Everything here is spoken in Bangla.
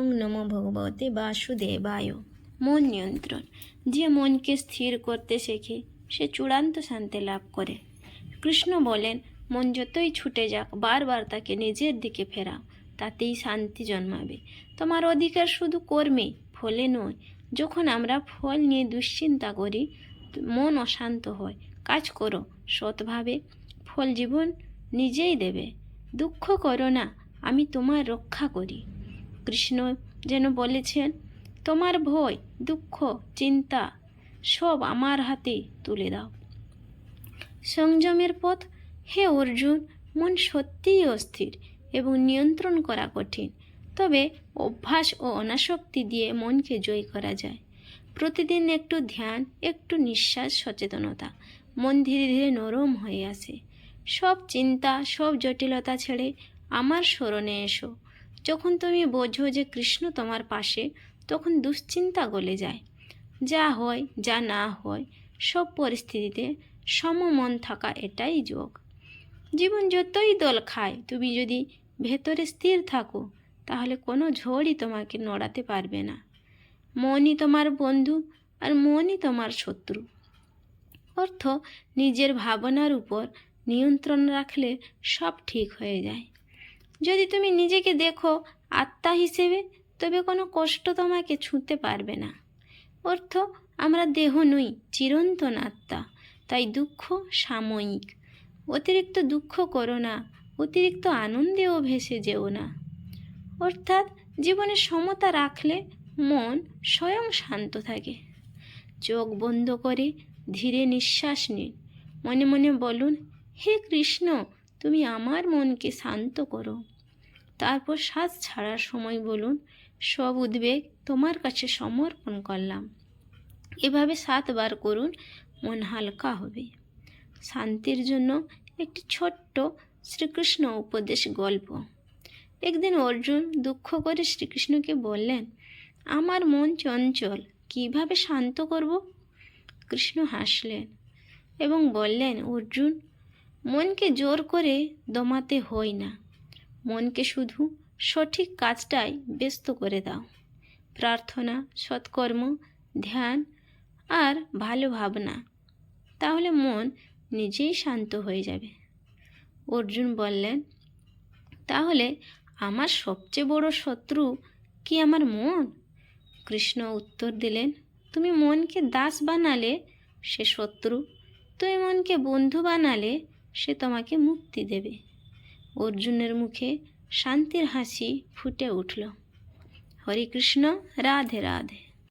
ওং নমো ভগবতে বাসুদেবায়। মন নিয়ন্ত্রণ। যে মনকে স্থির করতে শেখে, সে চূড়ান্ত শান্তি লাভ করে। কৃষ্ণ বলেন, মন যতই ছুটে যাক, বারবার তাকে নিজের দিকে ফেরাও, তাতেই শান্তি জন্মাবে। তোমার অধিকার শুধু কর্মে, ফলে নয়। যখন আমরা ফল নিয়ে দুশ্চিন্তা করি, মন অশান্ত হয়। কাজ করো, সৎভাবে। ফল জীবন নিজেই দেবে। দুঃখ করো না, আমি তোমার রক্ষা করি। কৃষ্ণ যেন বলেছেন, তোমার ভয়, দুঃখ, চিন্তা সব আমার হাতে তুলে দাও। সংযমের পথ, হে অর্জুন, মন সত্যিই অস্থির এবং নিয়ন্ত্রণ করা কঠিন। তবে অভ্যাস ও অনাসক্তি দিয়ে মনকে জয় করা যায়। প্রতিদিন একটু ধ্যান, একটু নিঃশ্বাস সচেতনতা মন ধীরে ধীরে নরম হয়ে আসে। সব চিন্তা, সব জটিলতা ছেড়ে আমার স্মরণে এসো। যখন তুমি বোঝো যে কৃষ্ণ তোমার পাশে, তখন দুশ্চিন্তা গলে যায়। যা হয়, যা না হয়, সব পরিস্থিতিতে সমমন থাকা এটাই যোগ। জীবন যতই দল খায়, তুমি যদি ভেতরে স্থির থাকো, তাহলে কোনো ঝড়ই তোমাকে নড়াতে পারবে না। মনই তোমার বন্ধু আর মনই তোমার শত্রু। অর্থ, নিজের ভাবনার উপর নিয়ন্ত্রণ রাখলে সব ঠিক হয়ে যায়। যদি তুমি নিজেকে দেখো আত্মা হিসেবে, তবে কোনো কষ্ট তোমাকে ছুঁতে পারবে না। অর্থ, আমরা দেহ নই, চিরন্তন আত্মা, তাই দুঃখ সাময়িক। অতিরিক্ত দুঃখ করো না, অতিরিক্ত আনন্দেও ভেসে যেও না। অর্থাৎ, জীবনে সমতা রাখলে মন স্বয়ং শান্ত থাকে। চোখ বন্ধ করে ধীরে নিঃশ্বাস নিন। মনে মনে বলুন, হে কৃষ্ণ তুমি আমার মনকে শান্ত করো। তারপর শ্বাস ছাড়ার সময় বলুন, সব উদ্বেগ তোমার কাছে সমর্পণ করলাম। এভাবে সাতবার করুন, মন হালকা হবে। শান্তির জন্য একটি ছোট্ট শ্রীকৃষ্ণ উপদেশ গল্প। একদিন অর্জুন দুঃখ করে শ্রীকৃষ্ণকে বললেন, আমার মন চঞ্চল, কীভাবে শান্ত করব? কৃষ্ণ হাসলেন এবং বললেন, অর্জুন মনকে জোর করে দমাতে হয় না। মনকে শুধু সঠিক কাজটাই ব্যস্ত করে দাও। প্রার্থনা, সৎকর্ম, ধ্যান আর ভালো ভাবনা, তাহলে মন নিজেই শান্ত হয়ে যাবে। অর্জুন বললেন, তাহলে আমার সবচেয়ে বড় শত্রু কি আমার মন? কৃষ্ণ উত্তর দিলেন, তুমি মনকে দাস বানালে সে শত্রু, তুমি মনকে বন্ধু বানালে সে তোমাকে মুক্তি দেবে। অর্জুনের মুখে শান্তির হাসি ফুটে উঠল। হরে কৃষ্ণ রাধে রাধে।